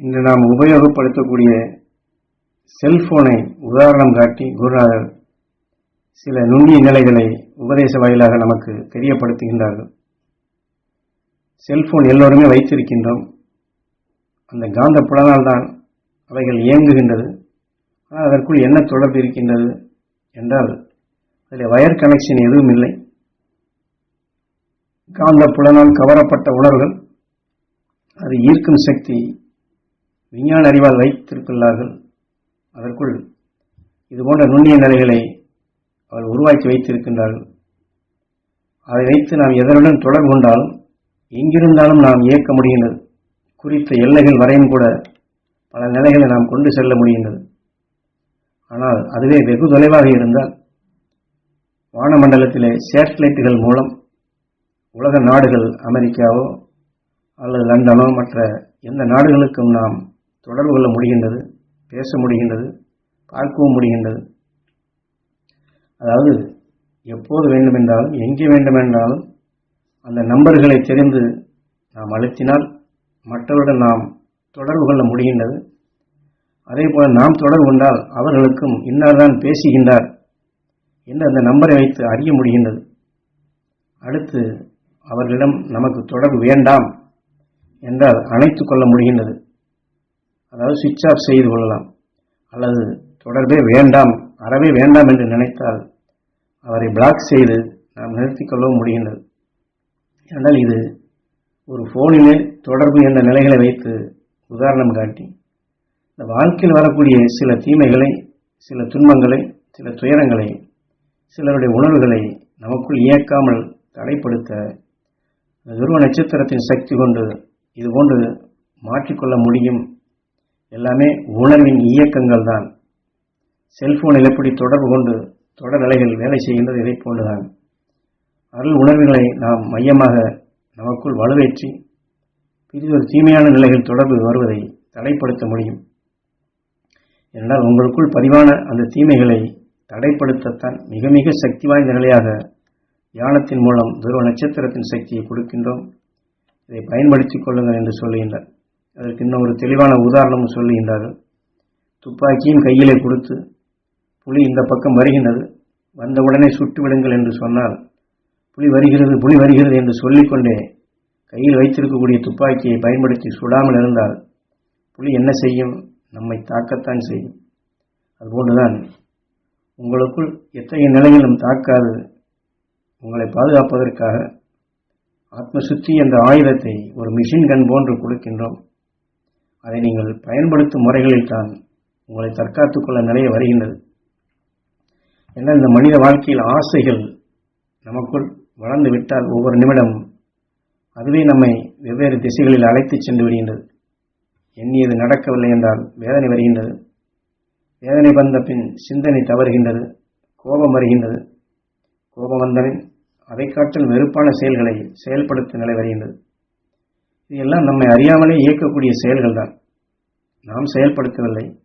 இன்று நாம் உபயோகப்படுத்தக்கூடிய செல்போனை உதாரணம் காட்டி குருநாதர் சில நுண்ணிய நிலைகளை உபதேச வாயிலாக நமக்கு தெரியப்படுத்துகின்றார்கள். செல்போன் எல்லோருமே வைத்திருக்கின்றோம். அந்த காந்த புலனால் தான் அவைகள் இயங்குகின்றது. ஆனால் அதற்குள் என்ன தொடர்பு இருக்கின்றது என்றால் அதில் வயர் கனெக்ஷன் எதுவும் இல்லை. காந்த புலனால் கவரப்பட்ட உணர்வுகள் அது ஈர்க்கும் சக்தி விஞ்ஞான அறிவால் வைத்திருக்கிறார்கள் அதற்குள் இது போன்ற நுண்ணிய நிலைகளை அவர் உருவாக்கி வைத்திருக்கின்றார்கள். அதை வைத்து நாம் எதனுடன் தொடர்பு கொண்டால் எங்கிருந்தாலும் நாம் இயக்க முடிகின்றது. குறித்த எல்லைகள் வரையும் கூட பல நிலைகளை நாம் கொண்டு செல்ல முடிகின்றது. ஆனால் அதுவே வெகு தொலைவாக இருந்தால் வானமண்டலத்திலே சேட்டலைட்டுகள் மூலம் உலக நாடுகள் அமெரிக்காவோ அல்லது லண்டனோ மற்ற எந்த நாடுகளுக்கும் நாம் தொடர்பு கொள்ள முடிகின்றது பேச முடிகின்றது பார்க்கவும் முடிகின்றது. அதாவது எப்போது வேண்டுமென்றாலும் எங்கே வேண்டுமென்றாலும் அந்த நம்பர்களை தெரிந்து நாம் அழுத்தினால் மற்றவருடன் நாம் தொடர்பு கொள்ள முடிகின்றது. அதே போல் நாம் தொடர்பு கொண்டால் அவர்களுக்கும் இன்னார்தான் பேசுகின்றார் என்று அந்த நம்பரை வைத்து அறிய முடிகின்றது. அடுத்து அவர்களிடம் நமக்கு தொடர்பு வேண்டாம் என்றால் அணைத்து கொள்ள முடிகின்றது. அதாவது சுவிட்ச் ஆஃப் செய்து கொள்ளலாம். அல்லது தொடர்பே வேண்டாம் அறவே வேண்டாம் என்று நினைத்தால் அவரை பிளாக் செய்து நாம் நிறுத்திக்கொள்ளவும் முடிகின்றது. என்றால் இது ஒரு ஃபோனிலே தொடர்பு என்ற நிலைகளை வைத்து உதாரணம் காட்டி இந்த வாழ்க்கையில் வரக்கூடிய சில தீமைகளை சில துன்பங்களை சில துயரங்களை சிலருடைய உணர்வுகளை நமக்குள் இயக்காமல் தடைப்படுத்த துருவ நட்சத்திரத்தின் சக்தி கொண்டு இதுபோன்று மாற்றிக்கொள்ள முடியும் எல்லாமே உணர்வின் இயக்கங்கள் தான். செல்போனில் எப்படி தொடர்பு கொண்டு தொடர் நிலைகள் வேலை செய்கின்றது இதை போன்றுதான். அருள் உணர்வுகளை நாம் மையமாக நமக்குள் வலுவேற்றி பிரிதொரு தீமையான நிலைகள் தொடர்பு வருவதை தடைப்படுத்த முடியும். என்றால் உங்களுக்குள் பதிவான அந்த தீமைகளை தடைப்படுத்தத்தான் மிக மிக சக்தி வாய்ந்த நிலையாக தியானத்தின் மூலம் துருவ நட்சத்திரத்தின் சக்தியை கொடுக்கின்றோம். இதை பயன்படுத்திக் கொள்ளுங்கள் என்று சொல்லுகின்றார். அதற்கு இன்னும் ஒரு தெளிவான உதாரணமும் சொல்லுகின்றார்கள். துப்பாக்கியும் கையிலே கொடுத்து புலி இந்த பக்கம் வருகின்றது. வந்தவுடனே சுட்டு விடுங்கள் என்று சொன்னால் புலி வருகிறது புலி வருகிறது என்று சொல்லிக்கொண்டே கையில் வைத்திருக்கக்கூடிய துப்பாக்கியை பயன்படுத்தி சுடாமல் இருந்தால் புலி என்ன செய்யும்? நம்மை தாக்கத்தான் செய்யும். அதுபோன்றுதான் உங்களுக்குள் எத்தகைய நிலையிலும் தாக்காது. உங்களை பாதுகாப்பதற்காக ஆத்மசுத்தி என்ற ஆயுதத்தை ஒரு மிஷின் கன் போன்று கொடுக்கின்றோம். அதை நீங்கள் பயன்படுத்தும் முறைகளில் தான் உங்களை தற்காத்துக் கொள்ள நிறைய வருகின்றது. ஏன்னா இந்த மனித வாழ்க்கையில் ஆசைகள் நமக்குள் வளர்ந்து விட்டால் ஒவ்வொரு நிமிடம் அதுவே நம்மை வெவ்வேறு திசைகளில் அழைத்துச் சென்று விடுகின்றது. எண்ணியது நடக்கவில்லை என்றால் வேதனை வருகின்றது. வேதனை வந்த பின் சிந்தனை தவறுகின்றது கோபம் வருகின்றது. கோபம் வந்தபின் அதை காட்டில் வெறுப்பான செயல்களை செயல்படுத்த நிலை வருகின்றது. இதெல்லாம் நம்மை அறியாமலே இயக்கக்கூடிய செயல்கள் தான். நாம் செயல்படுத்தவில்லை.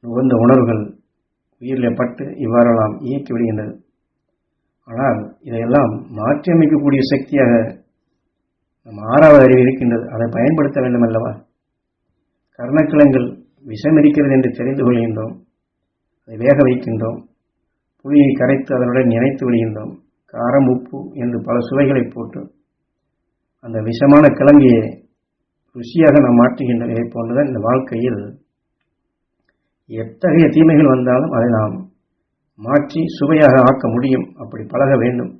உகந்த உணர்வுகள் உயிரில் பட்டு இவ்வாறெல்லாம் இயக்கி விடுகின்றது. ஆனால் இதையெல்லாம் மாற்றியமைக்கக்கூடிய சக்தியாக நம் ஆறாவது அறிவு இருக்கின்றது. அதை பயன்படுத்த வேண்டும் அல்லவா கர்ணக்கிழங்கள் விஷம் இருக்கிறது என்று தெரிந்து கொள்கின்றோம். அதை வேக வைக்கின்றோம். புளியை கரைத்து அதனுடன் நினைத்து விடுகின்றோம். காரம் உப்பு என்று பல சுவைகளை போட்டு அந்த விஷமான கிழங்கியை ருசியாக நாம் மாற்றுகின்ற இதை போன்றுதான் இந்த வாழ்க்கையில் எத்தகைய தீமைகள் வந்தாலும் அதை நாம் மாற்றி சுவையாக ஆக்க முடியும். அப்படி பழக வேண்டும்.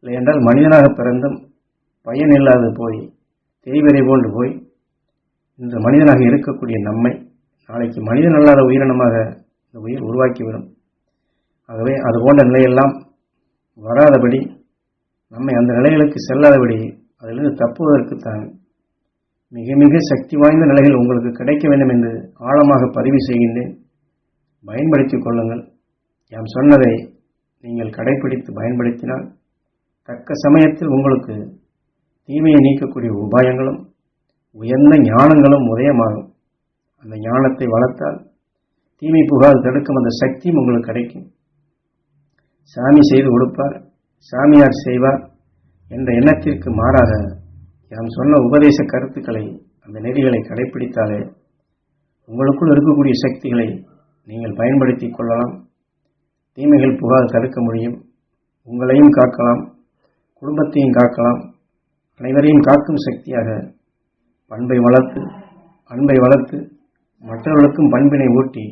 இல்லை என்றால் மனிதனாக பிறந்தும் பயன் இல்லாது போய் தேய்வரை போன்று போய் இன்று மனிதனாக இருக்கக்கூடிய நம்மை நாளைக்கு மனிதன் அல்லாத உயிரினமாக இந்த உயிர் உருவாக்கிவிடும். ஆகவே அது போன்ற நிலையெல்லாம் வராதபடி நம்மை அந்த நிலைகளுக்கு செல்லாதபடி அதிலிருந்து தப்புவதற்குத்தான் மிக மிக சக்தி வாய்ந்த நிலைகள் உங்களுக்கு கிடைக்க வேண்டும் என்று ஆழமாக பதிவு செய்கின்றேன். பயன்படுத்திக் கொள்ளுங்கள். யாம் சொன்னதை நீங்கள் கடைபிடித்து பயன்படுத்தினால் தக்க சமயத்தில் உங்களுக்கு தீமையை நீக்கக்கூடிய உபாயங்களும் உயர்ந்த ஞானங்களும் உதயமாகும். அந்த ஞானத்தை வளர்த்தால் தீமை புகாது தடுக்கும் அந்த சக்தியும் உங்களுக்கு கிடைக்கும். சாமி செய்து கொடுப்பார். சாமியார் செய்வார். என்ற எண்ணத்திற்கு மாறாக நாம் சொன்ன உபதேச கருத்துக்களை அந்த நெறிகளை கடைப்பிடித்தாலே உங்களுக்குள் இருக்கக்கூடிய சக்திகளை நீங்கள் பயன்படுத்தி கொள்ளலாம். தீமைகள் புகார் தடுக்க முடியும். உங்களையும் காக்கலாம். குடும்பத்தையும் காக்கலாம். அனைவரையும் காக்கும் சக்தியாக பண்பை வளர்த்து அன்பை வளர்த்து மற்றவர்களுக்கும் பண்பினை ஊட்டி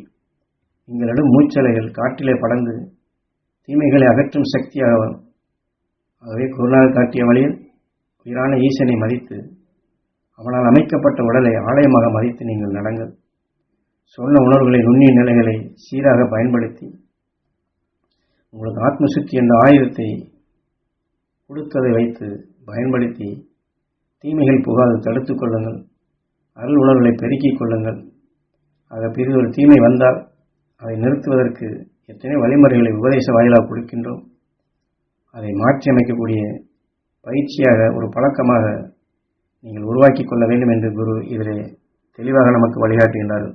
எங்களிடம் மூச்சலைகள் காற்றிலே படர்ந்து தீமைகளை அகற்றும் சக்தியாக வரும் ஆகவே குருநாதர் காட்டிய வழியில் உயிரான ஈசனை மதித்து அவனால் அமைக்கப்பட்ட உடலை ஆலயமாக மதித்து நீங்கள் நடங்கள். சொன்ன உணர்வுகளை நுண்ணிய நிலைகளை சீராக பயன்படுத்தி உங்களுக்கு ஆத்மசுத்தி என்ற ஆயுதத்தை கொடுத்ததை வைத்து பயன்படுத்தி தீமைகள் புகாது தடுத்துக் கொள்ளுங்கள். அருள் உணர்வுகளை பெருக்கிக் கொள்ளுங்கள். ஆக பிறகு ஒரு தீமை வந்தால் அதை நிறுத்துவதற்கு எத்தனை வழிமுறைகளை உபதேச வாயிலாக கொடுக்கின்றோம். அதை மாற்றி அமைக்கக்கூடிய பயிற்சியாக ஒரு பழக்கமாக நீங்கள் உருவாக்கி கொள்ள வேண்டும் என்று குரு இதிலே தெளிவாக நமக்கு வழிகாட்டுகின்றார்கள்